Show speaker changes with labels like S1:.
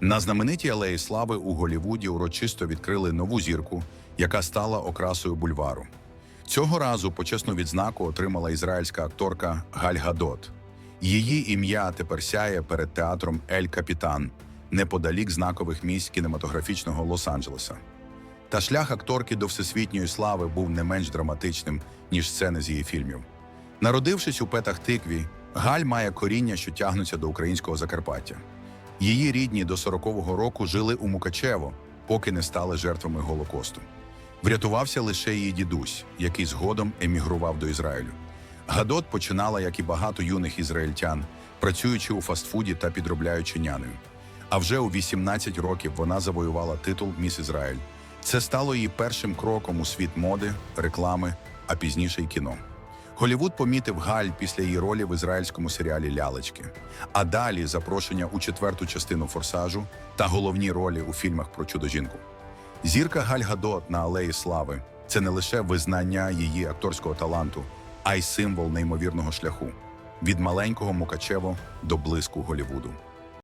S1: На знаменитій алеї слави у Голівуді урочисто відкрили нову зірку, яка стала окрасою бульвару. Цього разу почесну відзнаку отримала ізраїльська акторка Галь Гадот. Її ім'я тепер сяє перед театром Ель Капітан неподалік знакових місць кінематографічного Лос-Анджелеса. Та шлях акторки до всесвітньої слави був не менш драматичним, ніж сцени з її фільмів. Народившись у петах тикві, Галь має коріння, що тягнуться до українського Закарпаття. Її рідні до 40-го року жили у Мукачево, поки не стали жертвами Голокосту. Врятувався лише її дідусь, який згодом емігрував до Ізраїлю. Гадот починала, як і багато юних ізраїльтян, працюючи у фастфуді та підробляючи нянею. А вже у 18 років вона завоювала титул Міс Ізраїль. Це стало її першим кроком у світ моди, реклами, а пізніше й кіно. Голівуд помітив Галь після її ролі в ізраїльському серіалі Лялечки, а далі запрошення у четверту частину форсажу та головні ролі у фільмах про чудо-жінку. Зірка Галь Гадот на Алеї Слави це не лише визнання її акторського таланту, а й символ неймовірного шляху від маленького Мукачево до блиску Голівуду.